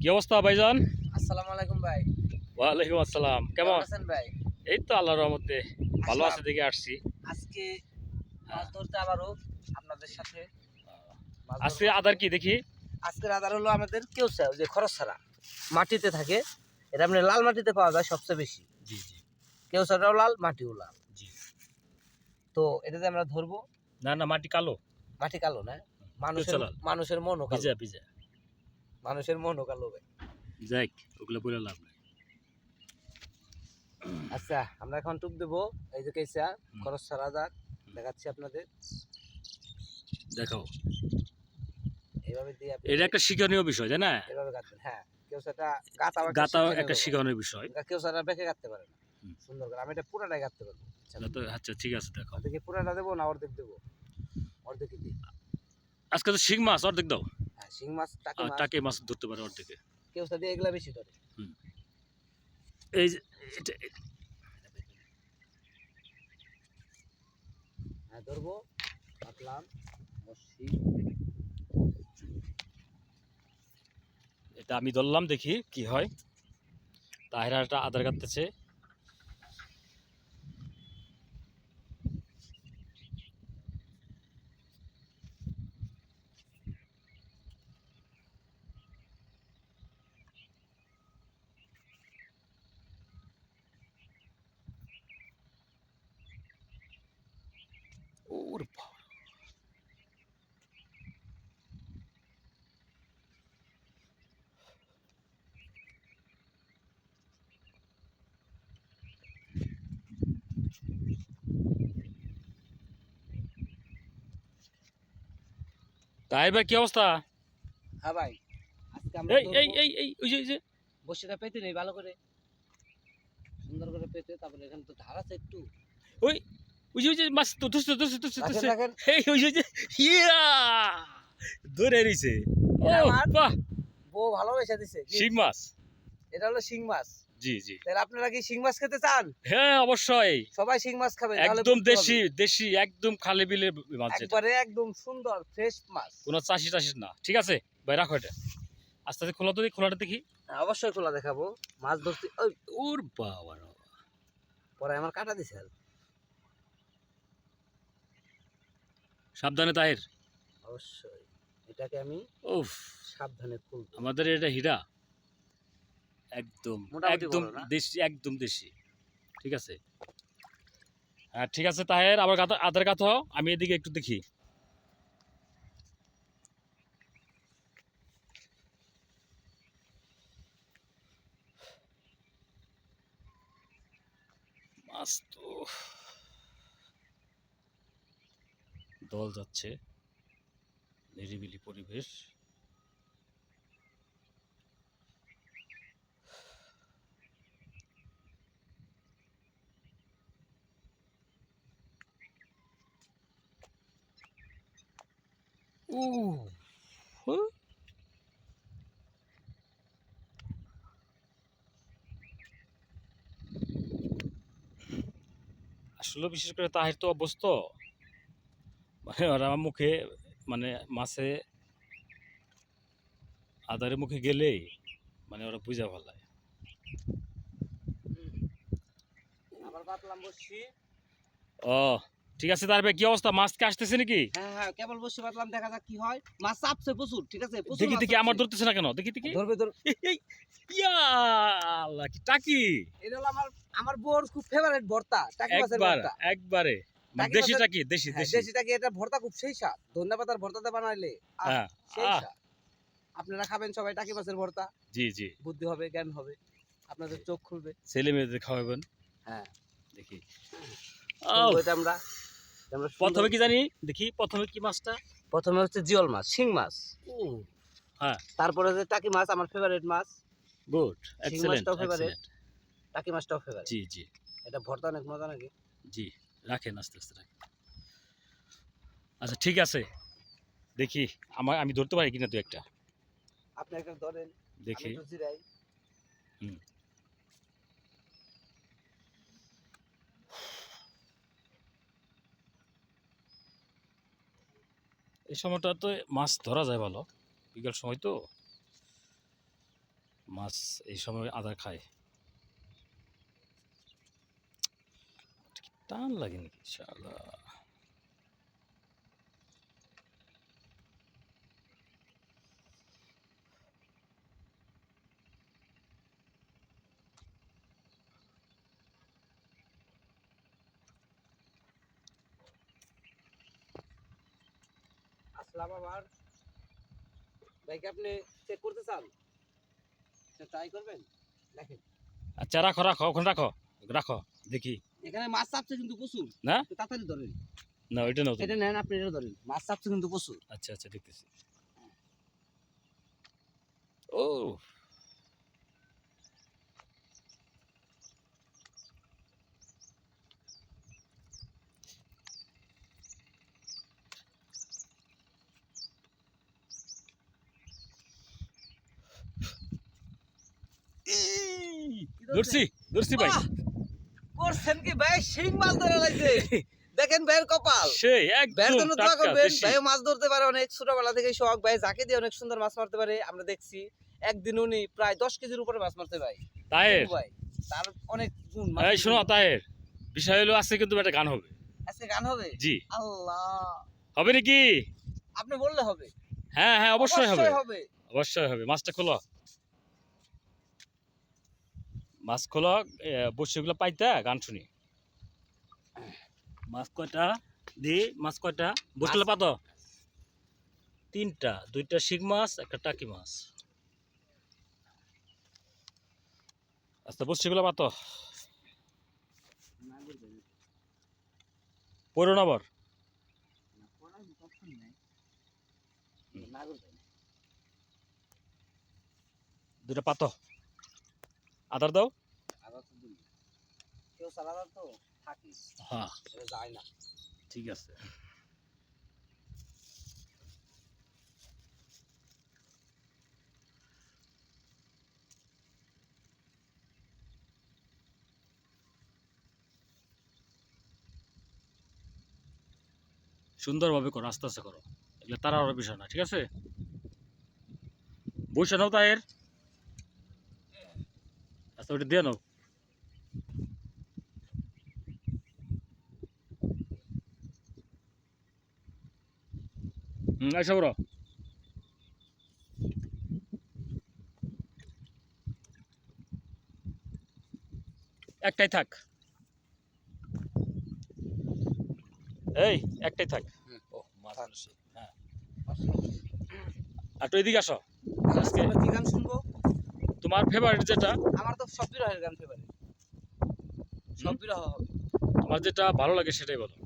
কি অবস্থা ভাইজান? আসসালামু আলাইকুম ভাই। ওয়ালাইকুম আসসালাম। কেমন আছেন ভাই? এই তো আল্লাহর রহমতে ভালো আছে। দেখে আসছি। আজকে মাছ ধরতে আবারও আপনাদের সাথে আজকে আদার কি দেখি? আজকের আদার হলো আমাদের কেউসা যে খরচ ছাড়া। মাটিতে থাকে এটা আপনি লাল মাটিতে পাওয়া যায় সবচেয়ে বেশি। জি জি। কেউসাটাও লাল মাটিও লাল। জি। তো এটাতে আমরা ধরবো। না না মাটি কালো। মাটি কালো না? মানুষের মানুষের মনও কালো। ভিজা ভিজা। মানুষের মনও কালো ভাই। যাক ওগুলো বলে লাভ নাই। আচ্ছা আমরা এখন টুক দেবো। এই যে কেসা খরচ ছাড়া যাক দেখাচ্ছি আপনাদের। দেখাও। এইভাবে দিয়ে আপনি এটা একটা শিক্ষণীয় বিষয় তাই না? এভাবে কাটবেন হ্যাঁ। কেউসাটা গাতাও গাতাও শিক্ষণীয় একটা। শিক্ষণীয় বিষয়। কেউ সারা বেঁকে কাটতে পারে না। সুন্দর করে। আমি এটা পুরাটাই কাটতে পারব। তো আচ্ছা ঠিক আছে দেখাও। দেখি পুরাটা দেবো না অর্ধেক দেবো? অর্ধেক দিই। আজকে তো শিখ মাছ অর্ধেক দাও। শিং মাছ টাকি মাছ। টাকে মাছ ধরতে পারে অর্ধেকে কেউ সাথে এগুলা বেশি ধরে। এই যে হ্যাঁ ধরবো। বসছি। এটা আমি ধরলাম দেখি কি হয়। তাহেরা একটা আদার কাটতেছে ওরে বাবা। তাহের ভাই কি অবস্থা? হ্যাঁ ভাই আজকে আমরা এই এই এই এই ওই যে ওই যে। বসিটা পেতে নেই ভালো করে। সুন্দর করে পেতে তারপরে এখানে তো ধার আছে একটু। ওই ওই যে ওই যে মাছ তো ধরছে ধরছে রাখেন এই ওই যে ইয়া! ধরে রইছে। ও বাহ! বউ ভালোবেসে দিছে? শিং মাছ। এটা হলো শিং মাছ। জি জি। তাহলে আপনারা কি শিং মাছ খেতে চান? হ্যাঁ অবশ্যই। সবাই শিং মাছ তাহলে একদম দেশি দেশি একদম খালে বিলের মাছ একবারে একদম সুন্দর ফ্রেশ মাছ। কোনো চাষি টাসির না। ঠিক আছে? ভাই রাখো এটা। আস্তে আস্তে খোলা তো খোলাটা দেখি। হ্যাঁ, অবশ্যই খোলা দেখাবো। মাছ ধরতে ওর বাবা বাবা। পরে আমার কাটা দিছে সাবধানে তাহের। অবশ্যই। এটাকে আমি উফ। সাবধানে খুলবো। আমাদের এটা হীরা। একদম একদম দেশি একদম দেশি। ঠিক আছে? হ্যাঁ ঠিক আছে তাহের আবার গাতা আধার কাথ আমি এদিকে একটু দেখি। মাছ তো দল যাচ্ছে। নিরিবিলি পরিবেশ। Ooh. Huh? আসলে বিশেষ করে তাহের তো অভ্যস্ত মানে ওরা আমার মুখে মানে মাছে আদারে মুখে গেলেই মানে ওরা বুঝা ফেলায় আবার পাতলাম বসছি ও ঠিক আছে তারপরে কি অবস্থা? মাছ কি আসতেছে নাকি? হ্যাঁ হ্যাঁ কেবল বসে পাতলাম দেখা যাক কি হয়। মাছ চাপছে প্রচুর ঠিক আছে? দেখি দেখি আমার ধরতেছে না কেন? দেখি দেখি। ধরবে ধর ইয়া আল্লাহ, কি টাকি? এটা হলো আমার আমার বোর খুব ফেভারিট ভর্তা টাকি মাছের ভর্তা। একবারে। মানে দেশি টাকি দেশি হ্যাঁ, দেশি। দেশি টাকি এটা ভর্তা খুব সেই স্বাদ। বানাইলে। সেই স্বাদ। আপনারা খাবেন সবাই টাকি মাছের ভর্তা। জি জি। বুদ্ধি হবে জ্ঞান হবে। আপনাদের চোখ খুলবে। ছেলে মেয়েদের খাওয়াবেন। হ্যাঁ। দেখি। আমরা প্রথমে কি জানি? দেখি প্রথমে কি মাছটা? প্রথমে হচ্ছে জিওল মাছ শিং মাছ। হ্যাঁ। তারপরে হচ্ছে টাকি মাছ আমার ফেভারিট মাছ। গুড শিং মাছটাও favorite? টাকি মাছটাও ফেভারিট জি জি। এটা ভর্তা অনেক মজা নাকি? জি রাখেন আস্তে আস্তে রাখেন। আচ্ছা ঠিক আছে। দেখি আমার আমি ধরতে পারি কিনা দু একটা? আপনি একটা ধরেন দেখি। আমি এই সময়টা তো মাছ ধরা যায় ভালো। বিকেল সময় তো। মাছ এই সময় আদা খায়। টান লাগে নাকি শালা। আসলাম আবার। ভাইকে আপনি চেক করতে চান? ট্রাই করবেন? দেখেন। আচ্ছা রাখো রাখো ওখানে রাখো রাখো দেখি। এখানে মাছ চাপছে কিন্তু প্রচুর। না? তাড়াতাড়ি ধরেন। না ওইটা না এটা নেন আপনি এটা ধরেন। মাছ চাপছে কিন্তু প্রচুর। আচ্ছা আচ্ছা দেখতেছি। ও ধরছি ধরছি ভাই। করছেন কি ভাই? শিং মাছ ধরে লাগছে। দেখেন ভাইয়ের কপাল। সেই ভাইয়ের জন্য দোয়া করবেন। দেশি। ভাই মাছ ধরতে পারে অনেক। ছোটবেলা থেকে শখ। ভাই যাকে দিয়ে অনেক সুন্দর মাছ মারতে পারে আমরা দেখছি। একদিন উনি প্রায় দশ কেজির উপরে মাছ মারতে ভাই। তাহের। ভাই তার অনেক গুণ এই শোনো তাহের। বিষয় হলো আজকে কিন্তু একটা গান হবে। আজকে গান হবে? জি। আল্লাহ। হবে নাকি? আপনি বললে হবে। হ্যাঁ হ্যাঁ অবশ্যই হবে। হবে। অবশ্যই হবে। মাছটা খোলো। মাছ খোলো বসেগুলো পাইতা গান শুনি। মাছ কয়টা? দি মাছ কয়টা? বসগুলো পাত? তিনটা দুইটা শিং মাছ একটা টাকি মাছ। আচ্ছা বসিগুলো পাত? না করবেন পড়ো না আবার না করার অপশন নাই না করবেন দুইটা পাত। আদার দাও। তো থাকি। হ্যাঁ যায় না। ঠিক আছে। সুন্দরভাবে করো আস্তে আস্তে করো। এগুলো তারা বিষয় না ঠিক আছে? বসে নাও তাই এর আচ্ছা ওটা দিয়ে নাও। হুম আইসা বড় একটাই থাক। এই একটাই থাক। ও হ্যাঁ। আর তো এদিকে আসো। আজকে কি গান শুনব? তোমার ফেভারিট যেটা আমার তো সব বিরহের গান ফেভারিট সব বিরহ তোমার যেটা ভালো লাগে সেটাই বলো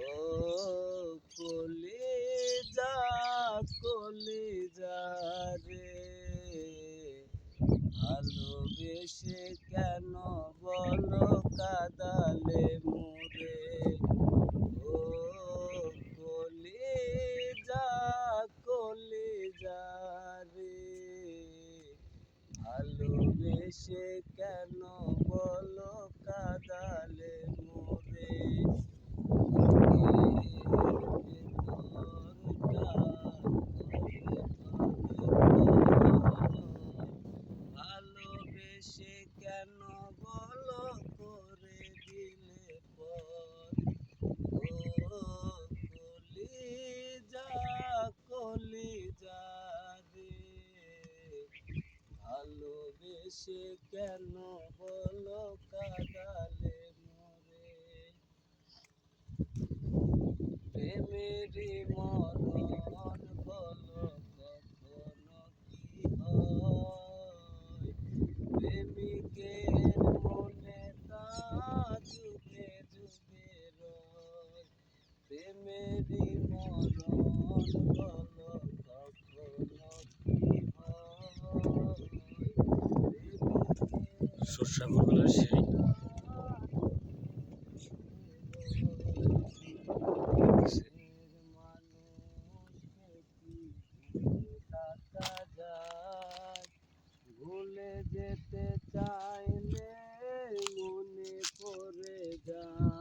ও কলে যা কলে যা রে ভালোবেসে কেন বলো কাদালে মুরে ও কলে যা কলে যা রে ভালোবেসে কেন বলো কাদালে মুরে ভালোবেসে কেন বলো করে দিলে পর ও কলি যা কলি যা রে ভালোবেসে কেন হলো কাদালে মরে? প্রেমেরই মরণ বলো কখনো কি হয় প্রেমিকের মনে তা যুগে যুগে রয় প্রেমেরই মরণ বলো কখনো কি হয় প্রেমিকের সরষা মুরগুলো সেই যেতে চাইলে মনে পড়ে ভালোবেসে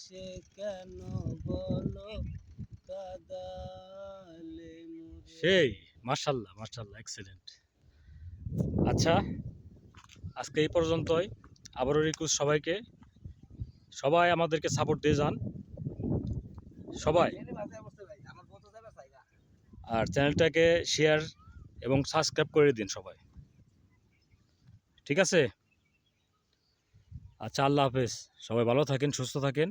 ভালোবেসে কেন বলো? সেই মার্শাল্লাহ মার্শাল্লাহ এক্সেলেন্ট আচ্ছা আজকে এই পর্যন্তই। আবারও রিকোয়েস্ট সবাইকে। সবাই আমাদেরকে সাপোর্ট দিয়ে যান। সবাই। আর চ্যানেলটাকে শেয়ার এবং সাবস্ক্রাইব করে দিন সবাই। ঠিক আছে? আচ্ছা আল্লাহ হাফেজ। সবাই ভালো থাকেন, সুস্থ থাকেন।